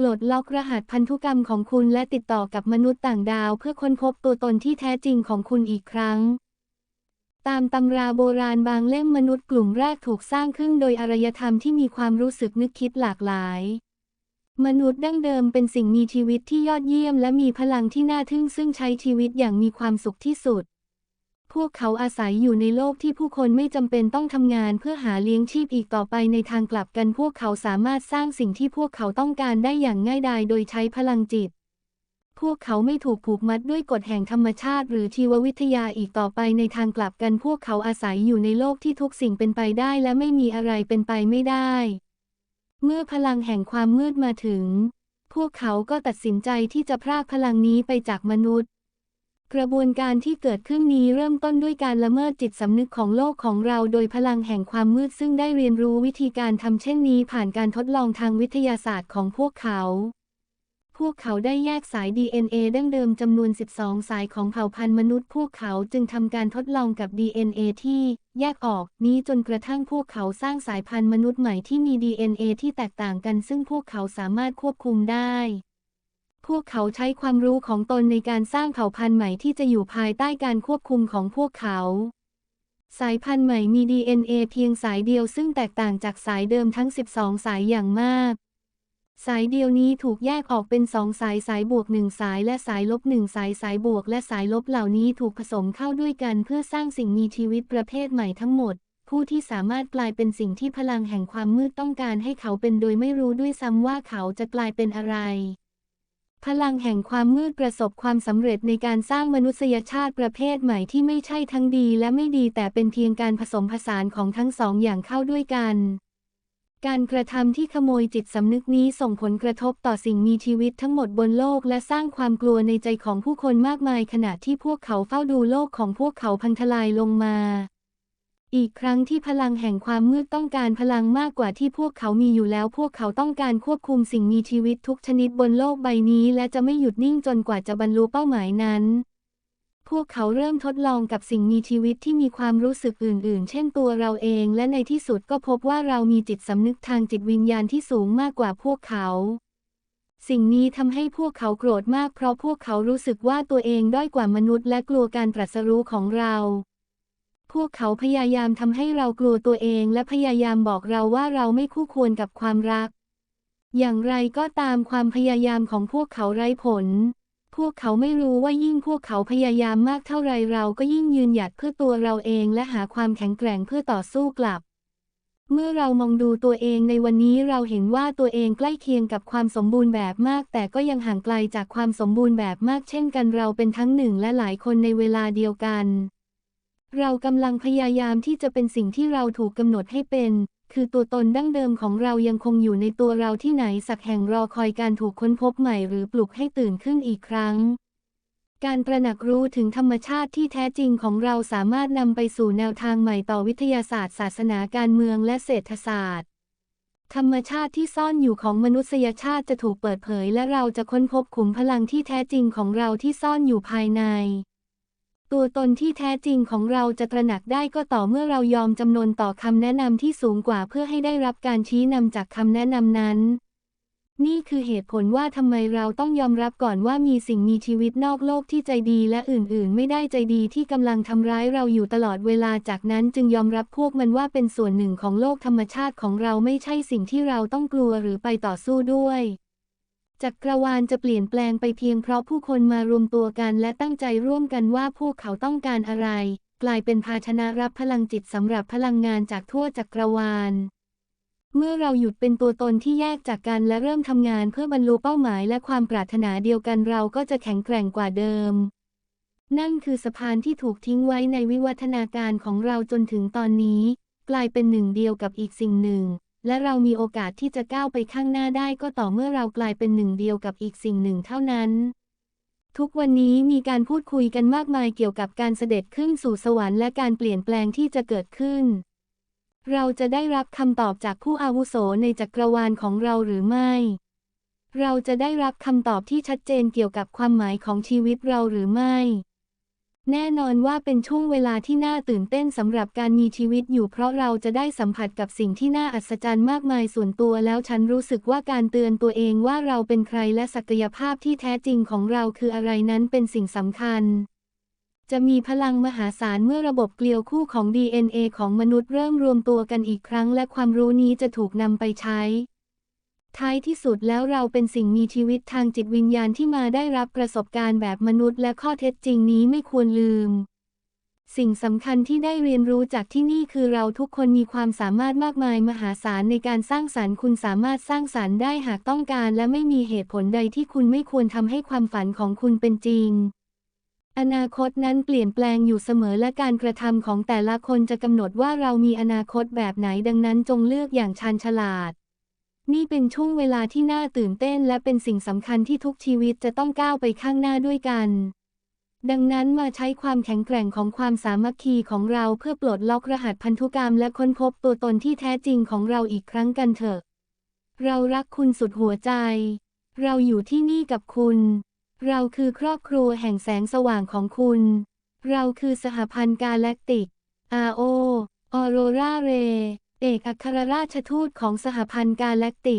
ปลดล็อกรหัสพันธุกรรมของคุณและติดต่อกับมนุษย์ต่างดาวเพื่อค้นพบตัวตนที่แท้จริงของคุณอีกครั้ง ตามตำราโบราณบางเล่มมนุษย์กลุ่มแรกถูกสร้างขึ้นโดยอารยธรรมที่มีความรู้สึกนึกคิดหลากหลาย มนุษย์ดั้งเดิมเป็นสิ่งมีชีวิตที่ยอดเยี่ยมและมีพลังที่น่าทึ่งซึ่งใช้ชีวิตอย่างมีความสุขที่สุด พวกเขาอาศัยอยู่ในโลกที่ผู้คนไม่จำเป็นต้องทำงานเพื่อหาเลี้ยงชีพอีกต่อไปในทางกลับกันพวกเขาสามารถสร้างสิ่งที่พวกเขาต้องการได้อย่างง่ายดายโดยใช้พลังจิต พวกเขาไม่ถูกผูกมัดด้วยกฎแห่งธรรมชาติ หรือชีววิทยาอีกต่อไปในทางกลับกันพวกเขาอาศัยอยู่ในโลกที่ทุกสิ่งเป็นไปได้และไม่มีอะไรเป็นไปไม่ได้ เมื่อพลังแห่งความมืดมาถึง พวกเขาก็ตัดสินใจที่จะพรากพลังนี้ไปจากมนุษย์ กระบวนการที่เกิดขึ้นนี้เริ่มต้นด้วยการละเมิดจิตสำนึกของโลกของเรา โดยพลังแห่งความมืดซึ่งได้เรียนรู้วิธีการทำเช่นนี้ ผ่านการทดลองทางวิทยาศาสตร์ของพวกเขา พวกเขาได้แยกสาย DNA ดั้งเดิมจำนวน 12 สายของเผ่าพันธุ์มนุษย์ พวกเขาจึงทำการทดลองกับ DNA ที่แยกออกนี้จนกระทั่งพวกเขาสร้างสายพันธุ์มนุษย์ใหม่ที่มี DNA ที่แตกต่างกัน ซึ่งพวกเขาสามารถควบคุมได้ พวกเขาใช้ความรู้ของตนในการสร้างเผ่าพันธุ์ใหม่ที่จะอยู่ภายใต้การควบคุมของพวกเขา สายพันธุ์ใหม่มี DNA เพียงสายเดียวซึ่งแตกต่างจากสายเดิมทั้ง 12 สายอย่างมาก สายเดียวนี้ถูกแยกออกเป็นสองสายสายบวกหนึ่งสายและสายลบหนึ่งสายสายบวกและสายลบเหล่านี้ถูกผสมเข้าด้วยกันเพื่อสร้างสิ่งมีชีวิตประเภทใหม่ทั้งหมดผู้ที่สามารถกลายเป็นสิ่งที่พลังแห่งความมืดต้องการให้เขาเป็นโดยไม่รู้ด้วยซ้ำว่าเขาจะกลายเป็นอะไร พลังแห่งความมืดประสบความสำเร็จในการสร้างมนุษยชาติประเภทใหม่ที่ไม่ใช่ทั้งดีและไม่ดีแต่เป็นเพียงการผสมผสานของทั้งสองอย่างเข้าด้วยกัน การกระทำที่ขโมยจิตสำนึกนี้ส่งผลกระทบต่อสิ่งมีชีวิตทั้งหมดบนโลกและสร้างความกลัวในใจของผู้คนมากมายขณะที่พวกเขาเฝ้าดูโลกของพวกเขาพังทลายลงมา อีกครั้งที่พลังแห่งความมืดต้องการพลังมากกว่าที่พวกเขามีอยู่แล้ว พวกเขาต้องการควบคุมสิ่งมีชีวิตทุกชนิดบนโลกใบนี้ และจะไม่หยุดนิ่งจนกว่าจะบรรลุเป้าหมายนั้น พวกเขาเริ่มทดลองกับสิ่งมีชีวิตที่มีความรู้สึกอื่น ๆ เช่นตัวเราเอง และในที่สุดก็พบว่าเรามีจิตสำนึกทางจิตวิญญาณที่สูงมากกว่าพวกเขาสิ่งนี้ทำให้พวกเขาโกรธมากเพราะพวกเขารู้สึกว่าตัวเองด้อยกว่ามนุษย์และกลัวการตรัสรู้ของเรา วกเขาพยายามทำให้เรากลัวตัวเอง และพยายามบอกเราว่าเราไม่คู่ควรกับความรัก อย่างไรก็ตามความพยายามของพวกเขาไร้ผล พวกเขาไม่รู้ว่ายิ่งพวกเขาพยายามมากเท่าไรเราก็ยิ่งยืนหยัดเพื่อตัวเราเองและหาความแข็งแกร่งเพื่อต่อสู้กลับเมื่อเรามองดูตัวเองในวันนี้เราเห็นว่าตัวเองใกล้เคียงกับความสมบูรณ์แบบมาก แต่ก็ยังห่างไกลจากความสมบูรณ์แบบมากเช่นกันเราเป็นทั้งหนึ่งและหลายคนในเวลาเดียวกัน เรากำลังพยายามที่จะเป็นสิ่งที่เราถูกกำหนดให้เป็น คือตัวตนดั้งเดิมของเรายังคงอยู่ในตัวเราที่ไหนสักแห่งรอคอยการถูกค้นพบใหม่หรือปลุกให้ตื่นขึ้นอีกครั้ง การตระหนักรู้ถึงธรรมชาติที่แท้จริงของเราสามารถนำไปสู่แนวทางใหม่ต่อวิทยาศาสตร์ ศาสนาการเมืองและเศรษฐศาสตร์ ธรรมชาติที่ซ่อนอยู่ของมนุษยชาติจะถูกเปิดเผย และเราจะค้นพบขุมพลังที่แท้จริงของเราที่ซ่อนอยู่ภายใน ตัวตนที่แท้จริงของเราจะตระหนักได้ก็ต่อเมื่อเรายอมจำนนต่อคำแนะนำที่สูงกว่าเพื่อให้ได้รับการชี้นำจากคำแนะนำนั้น นี่คือเหตุผลว่าทำไมเราต้องยอมรับก่อนว่ามีสิ่งมีชีวิตนอกโลกที่ใจดีและอื่นๆ ไม่ได้ใจดีที่กำลังทำร้ายเราอยู่ตลอดเวลาจากนั้นจึงยอมรับพวกมันว่าเป็นส่วนหนึ่งของโลกธรรมชาติของเราไม่ใช่สิ่งที่เราต้องกลัวหรือไปต่อสู้ด้วย จักรวาลจะเปลี่ยนแปลงไปเพียงเพราะผู้คนมารวมตัวกันและตั้งใจร่วมกันว่าพวกเขาต้องการอะไร กลายเป็นภาชนะรับพลังจิตสำหรับพลังงานจากทั่วจักรวาล เมื่อเราหยุดเป็นตัวตนที่แยกจากกันและเริ่มทำงานเพื่อบรรลุเป้าหมายและความปรารถนาเดียวกันเราก็จะแข็งแกร่งกว่าเดิม นั่นคือสะพานที่ถูกทิ้งไว้ในวิวัฒนาการของเราจนถึงตอนนี้ กลายเป็นหนึ่งเดียวกับอีกสิ่งหนึ่ง และเรามีโอกาสที่จะก้าวไปข้างหน้าได้ก็ต่อเมื่อเรากลายเป็นหนึ่งเดียวกับอีกสิ่งหนึ่งเท่านั้น ทุกวันนี้มีการพูดคุยกันมากมายเกี่ยวกับการเสด็จขึ้นสู่สวรรค์และการเปลี่ยนแปลงที่จะเกิดขึ้น เราจะได้รับคำตอบจากผู้อาวุโสในจักรวาลของเราหรือไม่ เราจะได้รับคำตอบที่ชัดเจนเกี่ยวกับความหมายของชีวิตเราหรือไม่ แน่นอนว่าเป็นช่วงเวลาที่น่าตื่นเต้นสำหรับการมีชีวิตอยู่เพราะเราจะได้สัมผัสกับสิ่งที่น่าอัศจรรย์มากมายส่วนตัวแล้วฉันรู้สึกว่าการเตือนตัวเองว่าเราเป็นใครและศักยภาพที่แท้จริงของเราคืออะไรนั้นเป็นสิ่งสำคัญ จะมีพลังมหาศาลเมื่อระบบเกลียวคู่ของ DNA ของมนุษย์เริ่มรวมตัวกันอีกครั้ง และความรู้นี้จะถูกนำไปใช้ ท้ายที่สุดแล้วเราเป็นสิ่งมีชีวิตทางจิตวิญญาณที่มาได้รับประสบการณ์แบบมนุษย์และข้อเท็จจริงนี้ไม่ควรลืม สิ่งสำคัญที่ได้เรียนรู้จากที่นี่คือเราทุกคนมีความสามารถมากมายมหาศาลในการสร้างสารรค์คุณสามารถสร้างสารรค์ได้หากต้องการและไม่มีเหตุผลใดที่คุณไม่ควรทำให้ความฝันของคุณเป็นจริงอนาคตนั้นเปลี่ยนแปลงอยู่เสมอและการกระทำของแต่ละคนจะกำหนดว่าเรามีอนาคตแบบไหนดังนั้นจงเลือกอย่างชาญฉลาด นี่เป็นช่วงเวลาที่น่าตื่นเต้นและเป็นสิ่งสำคัญที่ทุกชีวิตจะต้องก้าวไปข้างหน้าด้วยกัน ดังนั้นมาใช้ความแข็งแกร่งของความสามัคคีของเราเพื่อปลดล็อกรหัสพันธุกรรมและค้นพบตัวตนที่แท้จริงของเราอีกครั้งกันเถอะ เรารักคุณสุดหัวใจ เราอยู่ที่นี่กับคุณ เราคือครอบครัวแห่งแสงสว่างของคุณ เราคือสหพันธ์กาแล็กติก RO ออโรราเร เอกอัครราชทูตของสหพันธ์กาแล็กติก